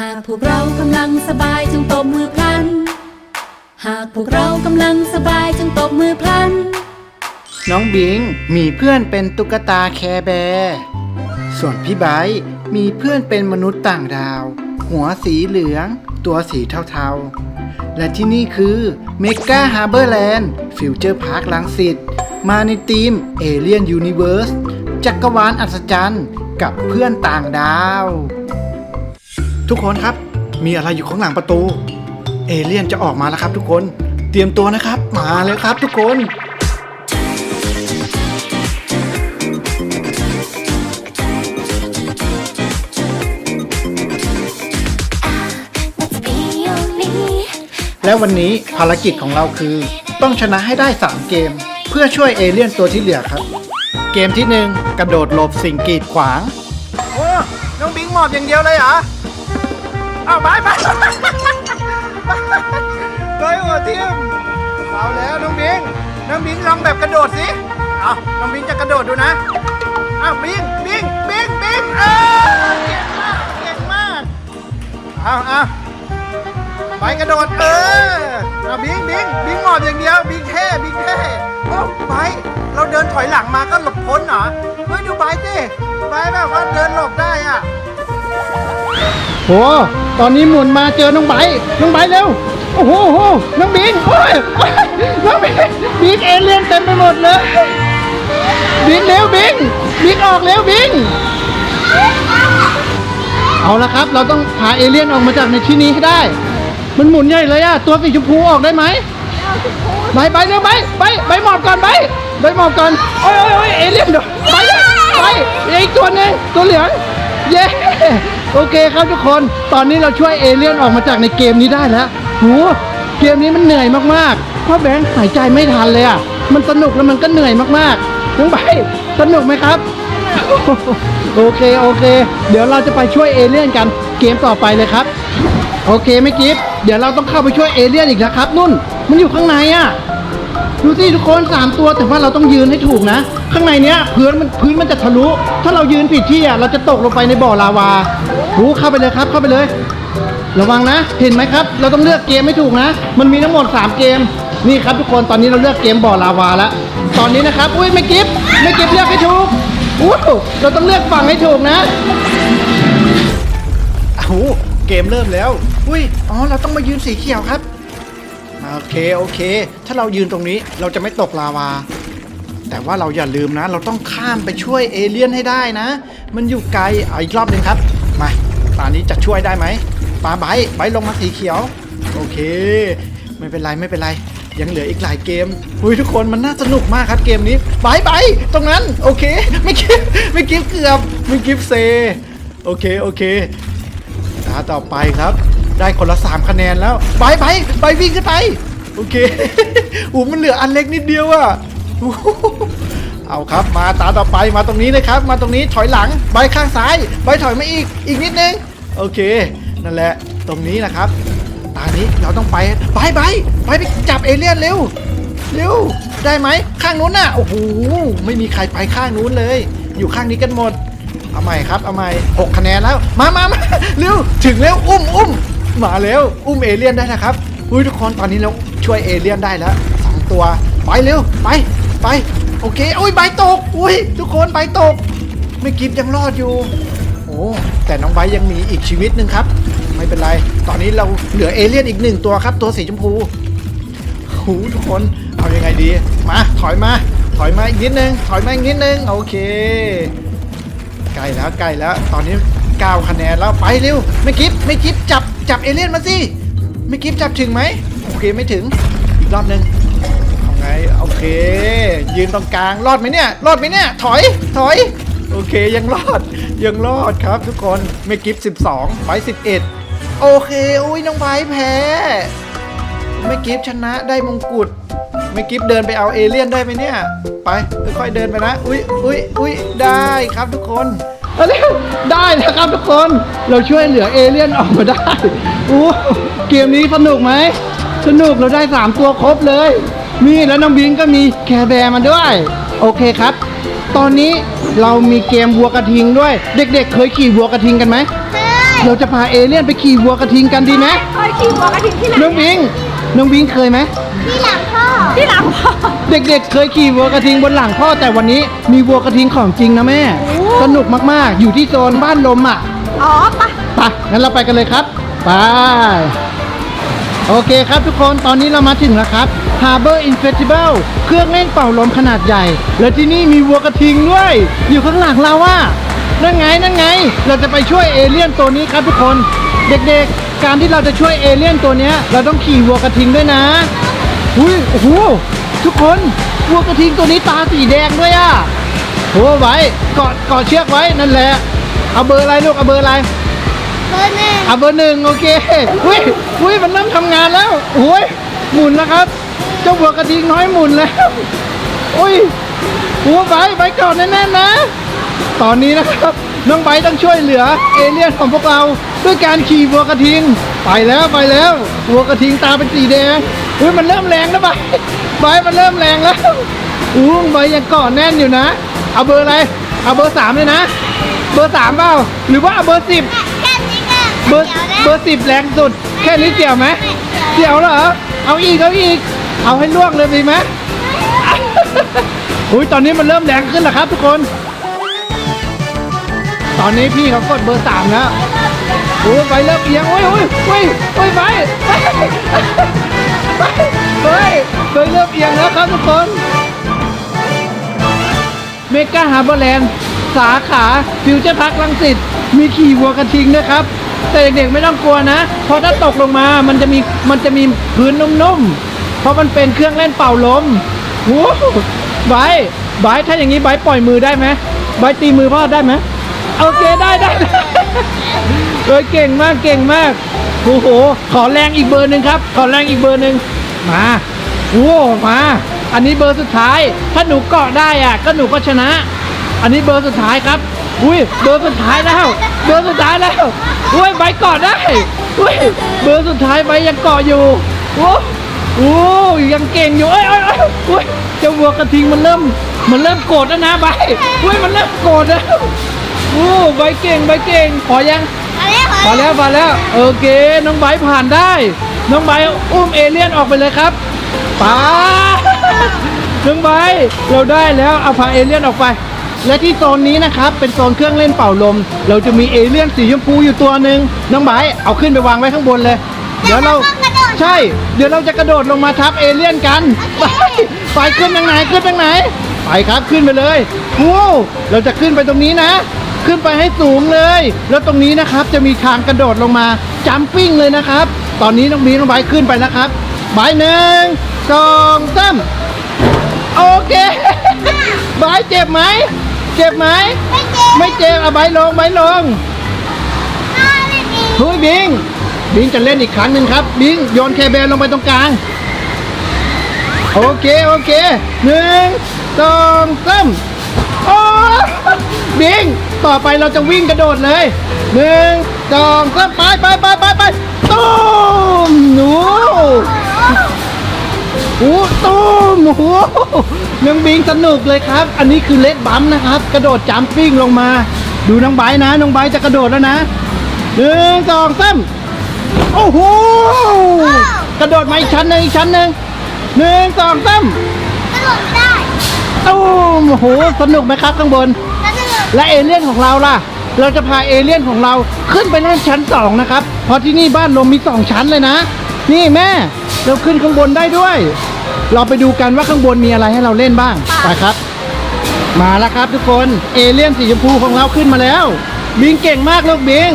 หากพวกเรากำลังสบายจงตบมือพลัน หากพวกเรากำลังสบายจงตบมือพลัน น้องบิงมีเพื่อนเป็นตุ๊กตาแคร์แบร์ส่วนพี่ไบร์ทมีเพื่อนเป็นมนุษย์ต่างดาว หัวสีเหลือง ตัวสีเทาๆ และที่นี่คือเมกาฮาร์เบอร์แลนด์ฟิวเจอร์พาร์คลังสิตมาในทีมเอเลียนยูนิเวิร์สจักรวาลอัศจรรย์ กับเพื่อนต่างดาว ทุกคนครับ มีอะไรอยู่ข้างหลังประตู เอเลี่ยนจะออกมาแล้วครับ ทุกคน เตรียมตัวนะครับ มาเลยครับ ทุกคน Let's be only และวันนี้ภารกิจของเราคือ ต้องชนะให้ได้ 3 เกม เพื่อช่วยเอเลี่ยนตัวที่เหลือครับ เกมที่ 1 กระโดดหลบสิ่งกีดขวาง โอ้ น้องบิงหมอบอย่างเดียวเลยเหรอ เอาไปไปไปหัวทิมเอาแล้วน้องบิงน้องบิงลองแบบกระโดดสิเอาน้องบิงจะกระโดดดูนะเอาบิงบิงบิงบิงเออเก่งมากเก่งมากเอาเอาไปกระโดดเออเอาบิงบิงบิงหมอบอย่างเดียวบิงเท่บิงเท่โอ้ไปเราเดินถอยหลังมาก็หลบพ้นเหรอเฮ้ยดูไปสิไปแบบว่าเดินหลบได้อะ โห ตอนนี้หมุนมาเจอน้องไบร์ทน้องไบร์ทเร็ว โอ้โหโอ้โหน้องบิงโอ้ยโอ้ยน้องบิงบิงเอเลี่ยนเต็มไปหมดเลย บิงเร็วบิงบิงออกเร็วบิง เอาละครับ เราต้องพาเอเลี่ยนออกมาจากในที่นี้ให้ได้ มันหมุนใหญ่เลยอะตัวสีชมพูออกได้ไหมไปไปเร็วไปไปไปหมอบก่อนไปไปหมอบก่อนโอ้ยโอ้ยโอ้ยเอเลี่ยนเดี๋ยวไปเลยไปอีกตัวหนึงตัวเหลืองเย้ โอเคครับทุกคน ตอนนี้เราช่วยเอเลี่ยนออกมาจากในเกมนี้ได้แล้วโหเกมนี้มันเหนื่อยมากๆ เพราะแบงค์หายใจไม่ทันเลยอะมันสนุกแล้วมันก็เหนื่อยมากๆน้องไปสนุกไหมครับ โอเคโอเค เดี๋ยวเราจะไปช่วยเอเลี่ยนกัน เกมต่อไปเลยครับ โอเคไม่กิฟเดี๋ยวเราต้องเข้าไปช่วยเอเลี่ยนอีกนะครับนุ่น มันอยู่ข้างในอะดูสิทุกคนสามตัวแต่ว่าเราต้องยืนให้ถูกนะ ข้างในเนี้ยพื้นมันพื้นมันจะทะลุ ถ้าเรายืนผิดที่อะเราจะตกลงไปในบ่อลาวา รู้เข้าไปเลยครับเข้าไปเลย ระวังนะ เห็นไหมครับ เราต้องเลือกเกมให้ถูกนะ มันมีทั้งหมด 3 เกม นี่ครับทุกคนตอนนี้เราเลือกเกมบ่อลาวาแล้ว ตอนนี้นะครับ อุ้ยไม่กิฟไม่กิฟเลือกให้ถูกอู้เราต้องเลือกฝั่งให้ถูกนะโอ้เกมเริ่มแล้ว อุ้ย อ๋อ เราต้องมายืนสีเขียวครับ โอเค โอเค ถ้าเรายืนตรงนี้เราจะไม่ตกลาวา แต่ว่าเราอย่าลืมนะ เราต้องข้ามไปช่วยเอเลี่ยนให้ได้นะ มันอยู่ไกลออีกรอบหนึ่งครับ มาตอนนี้จะช่วยได้ไหมปลาไบร์ทไบลงมาสีเขียว โอเค ไม่เป็นไรไม่เป็นไร ยังเหลืออีกหลายเกมอุ้ยทุกคนมันน่าสนุกมากครับเกมนี้ไบร์ทไบตรงนั้นโอเคไม่กิฟไม่กิฟเกือบไม่กิฟเซโอเคโอเคตาต่อไปครับ ได้คนละ3คะแนนแล้วไปไปไปวิ่งขึ้นไปโอเคอูมันเหลืออันเล็กนิดเดียวอะโอ้โห เอาครับมาตาต่อไปมาตรงนี้เลยครับ มาตรงนี้ถอยหลังใบข้างซ้ายใบถอยมาอีกอีกนิดนึงโอเค นั่นแหละตรงนี้นะครับ ตานี้เราต้องไปไปไปไปไปจับเอเลี่ยนเร็วเร็วได้ไหมข้างนู้นน่ะโอ้โหไม่มีใครไปข้างนู้นเลย อยู่ข้างนี้กันหมดเอาใหม่ครับเอาใหม่หกคะแนนแล้วมามามาเร็วถึงแล้วอุ้มอุ้มมาแล้วอุ้มเอเลี่ยนได้แล้วครับอุ้ยทุกคนตอนนี้เราช่วยเอเลี่ยนได้แล้วสองตัวไปเร็วไปไป โอเคอุ้ยใบตกอุ้ยทุกคนใบตก ไม่กิฟยังรอดอยู่ โอ้แต่น้องใบยังมีอีกชีวิตหนึ่งครับ ไม่เป็นไร ตอนนี้เราเหลือเอเลี่ยนอีกหนึ่งตัวครับ ตัวสีชมพูหูทุกคนเอายังไงดี มาถอยมา ถอยมาอีกนิดนึงถอยมาอีกนิดนึงโอเคใกล้แล้วใกล้แล้ว ตอนนี้9คะแนนแล้วไปเร็วไม่กิฟไม่กิฟจับจับเอเลี่ยนมาสิไม่กิฟจับถึงไหมโอเคไม่ถึงอีกรอบหนึ่ง โอเค ยืนตรงกลางรอดไหมเนี่ย รอดไหมเนี่ย ถอยถอย โอเคยังรอดยังรอดครับทุกคนไม่กิฟ12ไป11 โอเคอุ้ยน้องไบแพ้ไม่กิฟชนะได้มงกุฎไม่กิฟเดินไปเอาเอเลี่ยนได้ไหมเนี่ย ไปค่อยๆเดินไปนะอุ้ยอุ้ยอุ้ยได้ครับทุกคนเอาเร็วได้นะครับทุกคนเราช่วยเหลือเอเลี่ยนออกมาได้อู้เกมนี้สนุกไหมสนุกเราได้ 3 ตัวครบเลย มีแล้วน้องบิงก็มีแคร์แบร์มาด้วย โอเคครับ ตอนนี้เรามีเกมวัวกระทิงด้วย เด็กๆ เคยขี่วัวกระทิงกันไหมเฮ้ยเราจะพาเอเลี่ยนไปขี่วัวกระทิงกันดีไหมเคยขี่วัวกระทิงที่ไหนน้องบิงน้องบิงเคยไหมที่หลังพ่อที่หลังพ่อเด็กๆ เคยขี่วัวกระทิงบนหลังพ่อแต่วันนี้มีวัวกระทิงของจริงนะแม่ สนุกมากๆ อยู่ที่โซนบ้านลมอะอ๋อปะไปงั้นเราไปกันเลยครับไป โอเคครับทุกคนตอนนี้เรามาถึงแล้วครับ Harbor Inflatable เครื่องเล่นเป่าลมขนาดใหญ่ และที่นี่มีวัวกระทิงด้วย อยู่ข้างหลังเราว่านั่นไงนั่นไง เราจะไปช่วยเอเลี่ยนตัวนี้ครับทุกคน เด็กๆ การที่เราจะช่วยเอเลี่ยนตัวนี้เราต้องขี่วัวกระทิงด้วยนะอุ้ยโอ้โหทุกคนวัวกระทิงตัวนี้ตาสีแดงด้วยอะโหไว้เกาะเกาะเชือกไว้นั่นแหละเอาเบอร์อะไรลูกเอาเบอร์อะไร เบอร์หนึ่งอะเบอร์หนึ่งโอเคอุ้ยอุ้ยมันเริ่มทำงานแล้วโอ้ยหมุนแล้วครับ เจ้าบัวกระทิงน้อยหมุนแล้วอุ้ยหัวใบใบก่อนแน่ๆนะ ตอนนี้นะครับน้องไบร์ทต้องช่วยเหลือเอเลี่ยนของพวกเราด้วยการขี่วัวกระทิง ไปแล้วไปแล้ววัวกระทิงตาเป็นสีแดงอุ้ยมันเริ่มแรงแล้วไบร์ทไบร์ทมันเริ่มแรงแล้วอุ้งไบร์ทยังเกาะแน่นอยู่นะเอาเบอร์อะไรเอาเบอร์สามเลยนะ เบอร์สามเปล่าหรือว่าเอาเบอร์สิบแค่นี้ก็ เบอร์เดี๋ยวนะเบอร์สิบแรงสุด แค่นี้เสียวไหมเสียวเหรอ เอาอีกเอาอีก เอาให้ล่วงเลยดีไหมอุ้ยตอนนี้มันเริ่มแรงขึ้นแล้วครับทุกคน ตอนนี้พี่เขากดเบอร์สามแล้วโอ้ยไปเริ่มเอียงโอ้ยโอ้ยโอ้ยโอ้ยไปไปไปไปไปเริ่มเอียงแล้วครับทุกคน เมกาฮาร์เบอร์แลนด์สาขาฟิวเจอร์พาร์คลังสิตมีขี่วัวกระทิงนะครับ แต่เด็กๆไม่ต้องกลัวนะ เพราะถ้าตกลงมา มันจะมี มันจะมีพื้นนุ่มๆ เพราะมันเป็นเครื่องเล่นเป่าลมโอ้โหไบร์ทไบร์ทถ้าอย่างนี้ไบร์ทปล่อยมือได้ไหมไบร์ทตีมือพ่อได้ไหมโอเคได้ได้เอ้ยเก่งมากเก่งมาก โอ้โห ขอแรงอีกเบอร์หนึ่งครับ ขอแรงอีกเบอร์หนึ่งมา โอ้มา อันนี้เบอร์สุดท้าย ถ้าหนูเกาะได้อะ ก็หนูก็ชนะ อันนี้เบอร์สุดท้ายครับ อุ้ยเบอร์สุดท้ายแล้ว เบอร์สุดท้ายแล้วอุ้ยใบเกาะได้อุ้ยเบอร์สุดท้ายใบยังเกาะอยู่โอ้โอ้ยังเก่งอยู่เอ้ยเอ้ยเอ้ยอุ้ยเจ้าวัวกระทิงมันเริ่ม มันเริ่มโกรธแล้วนะใบอุ้ยมันเริ่มโกรธแล้วโอ้ใบเก่งใบเก่งพอยังเอาแล้วพอแล้วพอแล้วโอเคน้องไบร์ทผ่านได้ น้องไบร์ทอุ้มเอเลี่ยนออกไปเลยครับไป้าน้องไบร์ทเราได้แล้วเอาพาเอเลี่ยนออกไป และที่โซนนี้นะครับเป็นโซนเครื่องเล่นเป่าลม เราจะมีเอเลี่ยนสีชมพูอยู่ตัวหนึ่งน้องไบร์ทเอาขึ้นไปวางไว้ข้างบนเลย เดี๋ยวเราใช่ เดี๋ยวเราจะกระโดดลงมาทับเอเลี่ยนกันไปไปขึ้นทางไหนขึ้นทางไหนไปครับขึ้นไปเลยโอ้เราจะขึ้นไปตรงนี้นะ ขึ้นไปให้สูงเลย แล้วตรงนี้นะครับจะมีทางกระโดดลงมาจัมปิ้งเลยนะครับ ตอนนี้น้องบีน้องไบร์ทขึ้นไปนะครับไบร์ทหนึ่งสองสามโอเคไบร์ทเจ็บไหม เจ็บไหม ไม่เจ็บไม่เจ็บเอาไบร์ทลงไบร์ทลงอ้าวไม่มีเฮ้ยบิง บิงจะเล่นอีกครั้งหนึ่งครับ บิงโยนแคเบลลงไปตรงกลาง โอเคโอเคหนึ่งสองสามโอ้บิง ต่อไปเราจะวิ่งกระโดดเลยหนึ่งสองสามไปไปไปไปไปตุ้มหนู โอ้ตุ้มโอ้โหยังบิงสนุกเลยครับ อันนี้คือเล็กบัมนะครับ กระโดดจัมปิ้งลงมา ดูน้องไบร์ทนะ น้องไบร์ทจะกระโดดแล้วนะหนึ่งสองสามโอ้โห กระโดดมาอีกชั้นหนึ่งอีกชั้นหนึ่งหนึ่งสองสามกระโดดไม่ได้ตุ้มโอ้โห สนุกไหมครับข้างบนกระโดดและเอเลี่ยนของเราล่ะ เราจะพาเอเลี่ยนของเราขึ้นไปเล่นชั้นสองนะครับ เพราะที่นี่บ้านลมมีสองชั้นเลยนะ นี่แม่ เราขึ้นข้างบนได้ด้วย เราไปดูกันว่าข้างบนมีอะไรให้เราเล่นบ้างไปครับ มาแล้วครับทุกคนเอเลี่ยนสีชมพูของเราขึ้นมาแล้วบิงเก่งมากลูกบิง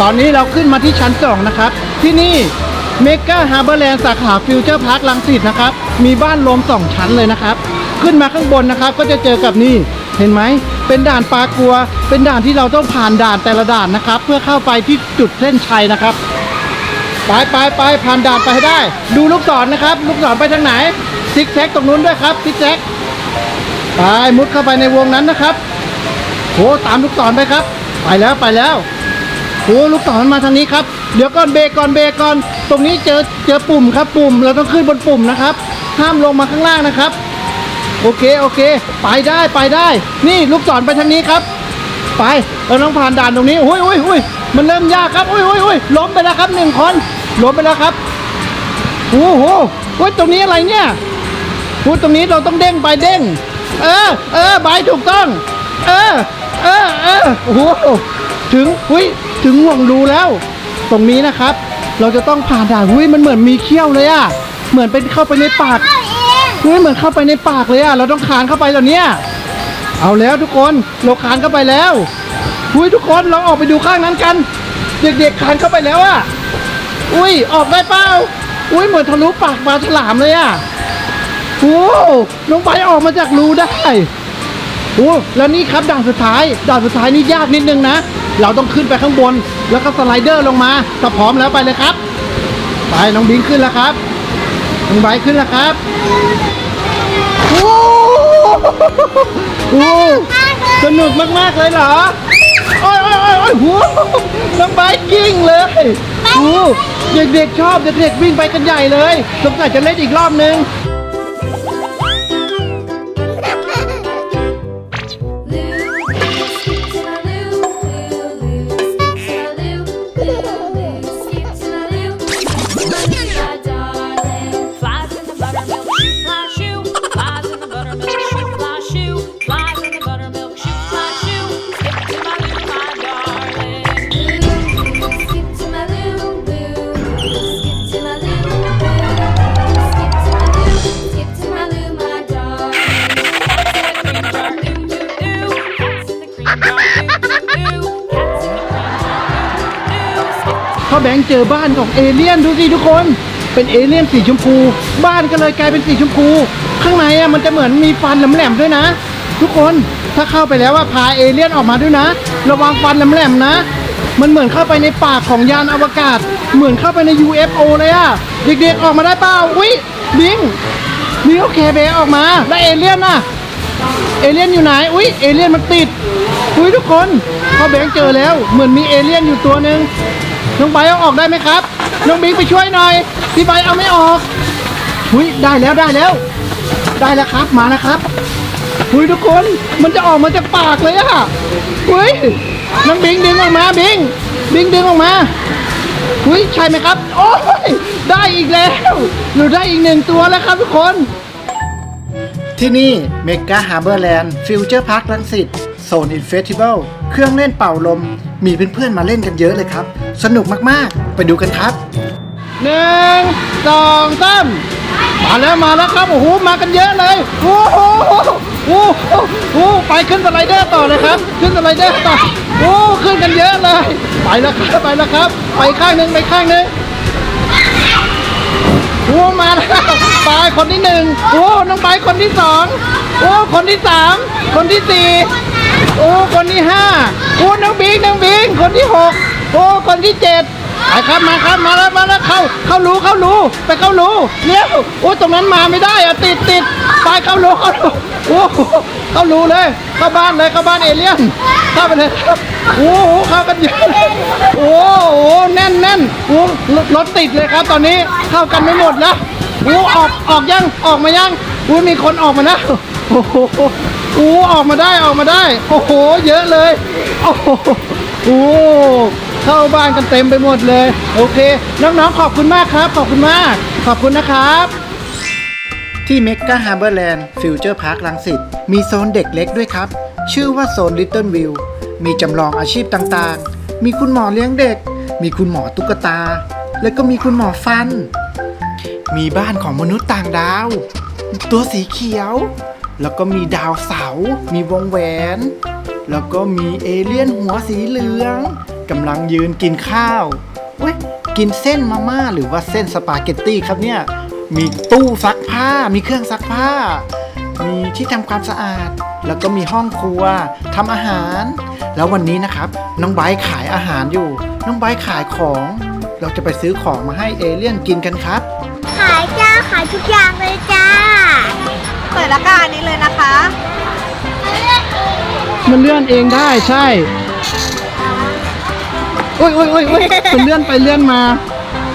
ตอนนี้เราขึ้นมาที่ชั้นสองนะครับ ที่นี่เมกาฮาร์เบอร์แลนด์สาขาฟิวเจอร์พาร์คลังสิตนะครับ มีบ้านลมสองชั้นเลยนะครับ ขึ้นมาข้างบนนะครับ ก็จะเจอกับนี่เห็นไหม เป็นด่านปลากลัว เป็นด่านที่เราต้องผ่านด่านแต่ละด่านนะครับ เพื่อเข้าไปที่จุดเส้นชัยนะครับ ไปไปไปผ่านด่านไปให้ได้ ดูลูกศรนะครับ ลูกศรไปทางไหนซิกแซกตรงนู้นด้วยครับซิกแซกไปมุดเข้าไปในวงนั้นนะครับโหตามลูกศรไปครับ ไปแล้วไปแล้วโอ้ลูกศรมาทางนี้ครับเดี๋ยวก่อนเบรกก่อนเบรกก่อน ตรงนี้เจอเจอปุ่มครับปุ่ม เราต้องขึ้นบนปุ่มนะครับ ห้ามลงมาข้างล่างนะครับ โอเคโอเค ไปได้ไปได้ นี่ลูกศรไปทางนี้ครับ ไปเราต้องผ่านด่านตรงนี้อุ้ยอุ้ยอุ้ย มันเริ่มยากครับอุ้ยอุ้ยอุ้ยล้มไปแล้วครับหนึ่งคนล้มไปแล้วครับโอ้โหอุ้ยตรงนี้อะไรเนี่ยอุ้ตรงนี้เราต้องเด้งไปเด้ง เออ เออใบถูกต้อง เออ เออเออโอ้โหถึงอุ้ยถึงห่วงรูแล้ว ตรงนี้นะครับ เราจะต้องผ่านด่านอุ้ยมันเหมือนมีเขี้ยวเลยอะเหมือนเป็นเข้าไปในปากเอาเองเฮ้ยเหมือนเข้าไปในปากเลยอะเราต้องคานเข้าไปตอนเนี้ยเอาแล้วทุกคนเราคานเข้าไปแล้ว อุ้ยทุกคนเราออกไปดูข้างนั้นกัน เด็กๆคานเข้าไปแล้วอะอุ้ยออกได้เปล่าอุ้ยเหมือนทะลุปากปลาฉลามเลยอะโอ้น้องไปออกมาจากรูได้โอ้แล้วนี่ครับด่านสุดท้ายด่านสุดท้ายนี่ยากนิดนึงนะเราต้องขึ้นไปข้างบน แล้วก็สไลเดอร์ลงมาถ้าพร้อมแล้วไปเลยครับไปน้องบิงขึ้นแล้วครับน้องไบขึ้นแล้วครับโอ้โหสนุกมากๆเลยเหรอ โอ้ยโอ้ยโอ้ยโอ้ยหัวน้องไบค์กิ้งเลยโอ้เด็กๆชอบเด็กๆวิ่งไปกันใหญ่เลยสงสัยจะเล่นอีกรอบนึง งค์เจอบ้านของเอเลี่ยนดูสิทุกคน เป็นเอเลี่ยนสีชมพู บ้านก็เลยกลายเป็นสีชมพู ข้างในอะมันจะเหมือนมีฟันแหลมๆด้วยนะ ทุกคนถ้าเข้าไปแล้วว่าพาเอเลี่ยนออกมาด้วยนะ ระวังฟันแหลมๆนะ มันเหมือนเข้าไปในปากของยานอวกาศ เหมือนเข้าไปใน UFO เลยอะเด็กๆออกมาได้เปล่าอุ้ยบิงบิงโอเคเบออกมาแล้วเอเลี่ยนน่ะเอเลี่ยนอยู่ไหนอุ้ยเอเลี่ยนมันติดอุ้ยทุกคนพอแบงค์เจอแล้วเหมือนมีเอเลี่ยนอยู่ตัวหนึ่ง น้องไบร์ทเอาออกได้ไหมครับ น้องบิ๊กไปช่วยหน่อย พี่ไบร์ทเอาไม่ออกอุ้ยได้แล้วได้แล้ว ได้แล้วครับมาแล้วครับอุ้ยทุกคนมันจะออกมาจากปากเลยอะอุ้ยน้องบิงดึงออกมาบิงบิงดึงออกมาอุ้ยใช่ไหมครับ โอ้ยได้อีกแล้วเราได้อีกหนึ่งตัวแล้วครับทุกคน ที่นี่เมกาฮาร์เบอร์แลนด์ฟิวเจอร์พาร์คลังสิตโซนอินเฟสติวัลเครื่องเล่นเป่าลม มีเพื่อนๆมาเล่นกันเยอะเลยครับ สนุกมากๆ ไปดูกันครับหนึ่งสองสามมาแล้วมาแล้วครับโอ้โหมากันเยอะเลยโอ้โหโอ้โหโอ้โหไปขึ้นสไลเดอร์ต่อเลยครับ ขึ้นสไลเดอร์ต่อโอ้ขึ้นกันเยอะเลย ไปแล้วครับไปแล้วครับ ไปข้างหนึ่งไปข้างหนึ่งโอ้มาแล้วไปคนที่หนึ่งโอ้น้องปคนที่สองโอ้คนที่สามคนที่สี่ โอ้คนที่ห้าโอ้น้องบิงน้องบิงคนที่หกโอ้คนที่เจ็ดไปครับมาครับมาแล้วมาแล้วเข้าเข้ารูเข้ารูไปเข้ารูเร็วโอ้ตรงนั้นมาไม่ได้อะติดติดไปเข้ารูเข้ารูโอ้เข้ารูเลยเข้าบ้านเลยเข้าบ้านเอเลี่ยนเข้าไปเลยครับโอ้โหเข้ากันเยอะเลยโอ้โหแน่นแน่นโอ้รถรถติดเลยครับตอนนี้เข้ากันไม่หมดแล้วโอ้ออกออกยังออกมายังโอ้มีคนออกมาแล้วโอ้โห อ้ออกมาได้ออกมาได้ โอ้โห เยอะเลย โอ้โหโอ้เข้าบ้านกันเต็มไปหมดเลย โอเค น้องๆ ขอบคุณมากครับ ขอบคุณมาก ขอบคุณนะครับ ที่เมกาฮาร์เบอร์แลนด์ฟิวเจอร์พาร์คลังสิตมีโซนเด็กเล็กด้วยครับ ชื่อว่าโซนลิตเติ้ลวิวมีจำลองอาชีพต่างๆ มีคุณหมอเลี้ยงเด็ก มีคุณหมอตุ๊กตา แล้วก็มีคุณหมอฟัน มีบ้านของมนุษย์ต่างดาว ตัวสีเขียว แล้วก็มีดาวเสา มีวงแหวน แล้วก็มีเอเลี่ยนหัวสีเหลืองกำลังยืนกินข้าวเว้ยกินเส้นมาม่าหรือว่าเส้นสปาเกตตี้ครับเนี่ย มีตู้ซักผ้า มีเครื่องซักผ้า มีที่ทำความสะอาด แล้วก็มีห้องครัวทำอาหาร แล้ววันนี้นะครับ น้องไบขายอาหารอยู่ น้องไบขายของ เราจะไปซื้อของมาให้เอเลี่ยนกินกันครับ ขายจ้าขายทุกอย่างเลยจ้าเปิดละกาอันนี้เลยนะคะมันเลื่อนเองได้ใช่โอ้ยโอ้ยโอ้ยโอ้ยมันเลื่อนไปเลื่อนมา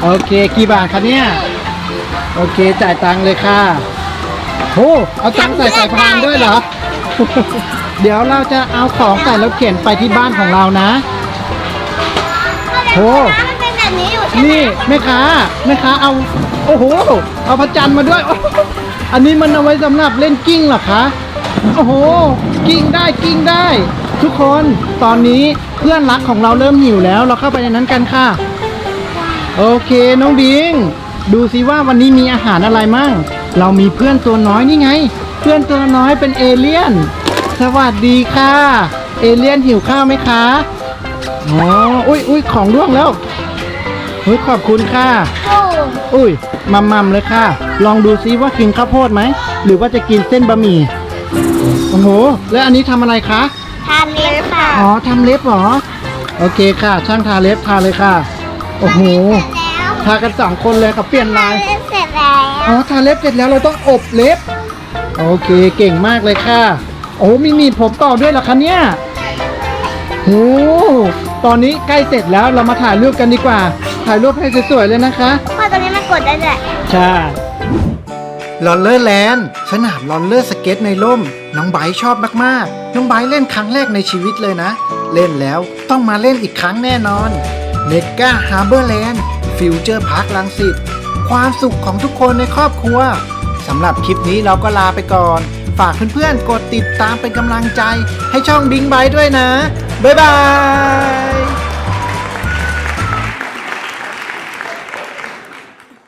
โอเค กี่บาทคะเนี่ย โอเค จ่ายตังค์เลยค่ะโอ้เอาตังค์ใส่สายพานด้วยเหรอ เดี๋ยวเราจะเอาของใส่รถเข็นไปที่บ้านของเรานะโอ้มันเป็น แบบนี้อยู่ใช่ไหมนี่แม่ค้าแม่ค้าเอา โอ้โห เอาพระจันทร์มาด้วยโอ้โหอันนี้มันเอาไว้สำหรับเล่นกิ้งเหรอคะ โอ้โห กิ้งได้กิ้งได้ ทุกคนตอนนี้เพื่อนรักของเราเริ่มหิวแล้ว เราเข้าไปในนั้นกันค่ะ โอเคน้องบิง ดูสิว่าวันนี้มีอาหารอะไรมั่ง เรามีเพื่อนตัวน้อยนี่ไง เพื่อนตัวน้อยเป็นเอเลี่ยน สวัสดีค่ะ เอเลี่ยนหิวข้าวไหมคะ อ๋อ อุ้ยอุ้ยของร่วงแล้ว ฮ้ยขอบคุณค่ะ โอ้อุ้ยมัมมัมเลยค่ะ ลองดูซิว่ากินข้าวโพดไหม หรือว่าจะกินเส้นบะหมี่ โอ้โห แล้วอันนี้ทำอะไรคะ ทานเล็บค่ะอ๋อทำเล็บเหรอ โอเคค่ะ ช่างทาเล็บทาเลยค่ะ โอ้โหแล้วทากันสองคนเลยค่ะเปลี่ยนลายเล็บเสร็จแล้วอ๋อ ทาเล็บเสร็จแล้วเราต้องอบเล็บ โอเค เก่งมากเลยค่ะ โอ้มีหนีบผมต่อด้วยเหรอคะเนี่ยโอ้ตอนนี้ใกล้เสร็จแล้วเรามาถ่ายรูปกันดีกว่า ถ่ายรูปให้สวยๆเลยนะคะพอตรงนี้มันกดได้ด้วยใช่ลอนเลอร์แลนด์สนามลอนเลอร์สเก็ตในร่ม น้องไบร์ทชอบมากๆ น้องไบร์ทเล่นครั้งแรกในชีวิตเลยนะ เล่นแล้วต้องมาเล่นอีกครั้งแน่นอนเนก้าฮาร์เบอร์แลนด์ฟิวเจอร์พาร์คลังสิตความสุขของทุกคนในครอบครัวสำหรับคลิปนี้เราก็ลาไปก่อน ฝากเพื่อนๆ กดติดตามเป็นกำลังใจ ให้ช่องบิงไบด้วยนะ บ๊ายบาย